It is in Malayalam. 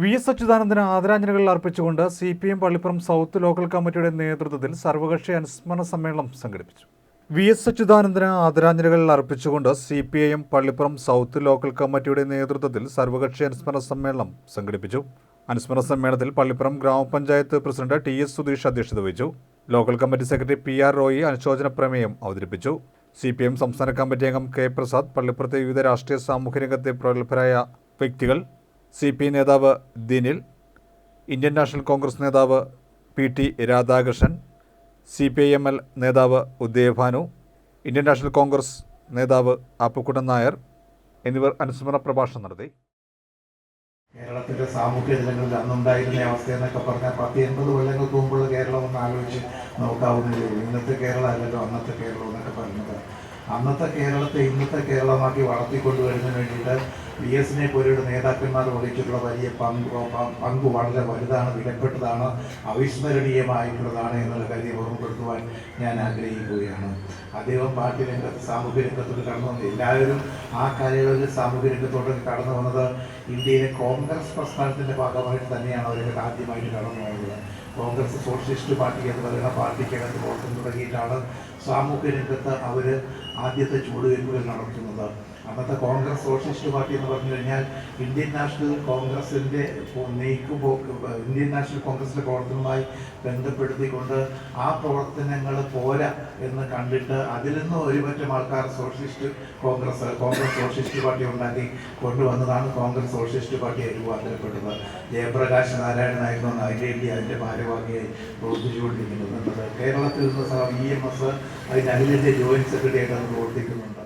വി എസ് അച്യുതാനന്ദന് ആദരാഞ്ജലികൾ അർപ്പിച്ചുകൊണ്ട് C P M Pallippuram south local കമ്മിറ്റിയുടെ നേതൃത്വത്തിൽ സർവകക്ഷി അനുസ്മരണ സമ്മേളനം സംഘടിപ്പിച്ചു. വി എസ് അച്യുതാനന്ദന് ആദരാഞ്ജലികൾ അർപ്പിച്ചുകൊണ്ട് C P I M Pallippuram south local കമ്മിറ്റിയുടെ നേതൃത്വത്തിൽ സർവകക്ഷി അനുസ്മരണ സമ്മേളനം സംഘടിപ്പിച്ചു. അനുസ്മരണ സമ്മേളനത്തിൽ പള്ളിപ്പുറം ഗ്രാമപഞ്ചായത്ത് പ്രസിഡന്റ് ടി എസ് സുധീഷ് അധ്യക്ഷത വഹിച്ചു. Local committee secretary P R Roy അനുശോചന പ്രമേയം അവതരിപ്പിച്ചു. സി പി എം സംസ്ഥാന കമ്മിറ്റി അംഗം കെ പ്രസാദ് പള്ളിപ്പുറത്തെ വിവിധ രാഷ്ട്രീയ സാമൂഹ്യ രംഗത്തെ പ്രഗത്ഭരായ വ്യക്തികൾ സി പി നേതാവ് ദിനിൽ ഇന്ത്യൻ നാഷണൽ കോൺഗ്രസ് നേതാവ് P T Radhakrishnan C P I M L നേതാവ് ഉദയഭാനു ഇന്ത്യൻ നാഷണൽ കോൺഗ്രസ് നേതാവ് ആപ്പുക്കുട്ടൻ നായർ എന്നിവർ അനുസ്മരണ പ്രഭാഷണം നടത്തി. കേരളത്തിന്റെ സാമൂഹ്യ ജനങ്ങളിൽ അന്നുണ്ടായിരുന്ന അവസ്ഥ എന്നൊക്കെ പറഞ്ഞാൽ പത്ത് എൺപത് കൊല്ലങ്ങൾക്ക് മുമ്പുള്ള കേരളം ഒന്ന് ആലോചിച്ച് നോക്കാവുന്നതേ ഇന്നത്തെ കേരളം അല്ലല്ലോ അന്നത്തെ കേരളം എന്നൊക്കെ പറയുന്നത് അന്നത്തെ കേരളത്തെ ഇന്നത്തെ കേരളമാക്കി വളർത്തിക്കൊണ്ടുവരുന്നതിന് വേണ്ടിയിട്ട് വി എസിനെ പോലെയുള്ള നേതാക്കന്മാർ വഹിച്ചിട്ടുള്ള വലിയ പങ്ക് പ- പങ്ക് വളരെ വലുതാണ് വിലപ്പെട്ടതാണ് അവിസ്മരണീയമായിട്ടുള്ളതാണ് എന്നുള്ള കാര്യം ഓർമ്മപ്പെടുത്തുവാൻ ഞാൻ ആഗ്രഹിക്കുകയാണ്. അദ്ദേഹം പാർട്ടി രംഗത്ത് സാമൂഹ്യ രംഗത്തോട് കടന്നു വന്നത്. എല്ലാവരും ആ കാലയളവിൽ സാമൂഹ്യ രംഗത്തോട് കടന്നു വന്നത് ഇന്ത്യയിലെ കോൺഗ്രസ് പ്രസ്ഥാനത്തിന്റെ ഭാഗമായിട്ട് തന്നെയാണ് അവരൊക്കെ ആദ്യമായിട്ട് കടന്നു വന്നത്. കോൺഗ്രസ് സോഷ്യലിസ്റ്റ് പാർട്ടി എന്ന് പറയുന്ന പാർട്ടിക്കകത്ത് പ്രവർത്തനം തുടങ്ങിയിട്ടാണ് സാമൂഹ്യ രംഗത്ത് അവർ ആദ്യത്തെ ചുവടുവയ്പ്പുകൾ നടത്തുന്നത്. അന്നത്തെ കോൺഗ്രസ് സോഷ്യലിസ്റ്റ് പാർട്ടി എന്ന് പറഞ്ഞു കഴിഞ്ഞാൽ ഇന്ത്യൻ നാഷണൽ കോൺഗ്രസിന്റെ നീക്കുപോക്ക് ഇന്ത്യൻ നാഷണൽ കോൺഗ്രസിന്റെ പ്രവർത്തനവുമായി ബന്ധപ്പെടുത്തിക്കൊണ്ട് ആ പ്രവർത്തനങ്ങൾ പോരാ എന്ന് കണ്ടിട്ട് അതിൽ നിന്ന് ഒരുപറ്റം ആൾക്കാർ socialist Congress Congress socialist party ഉണ്ടാക്കി കൊണ്ടുവന്നതാണ് കോൺഗ്രസ് സോഷ്യലിസ്റ്റ് പാർട്ടിയായി രൂപാന്തരപ്പെട്ടത് ജയപ്രകാശ് നാരായണനായിരുന്നു അഖിലേന്ത്യ അതിന്റെ അതിന്റെ ഭാരവാഹിയായി പ്രവർത്തിച്ചുകൊണ്ടിരിക്കുന്നത്. കേരളത്തിൽ നിന്ന് ഇ എം എസ് അതിന്റെ അഖിലേന്ത്യാ ജോയിന്റ് സെക്രട്ടറിയായിട്ട് പ്രവർത്തിക്കുന്നുണ്ട്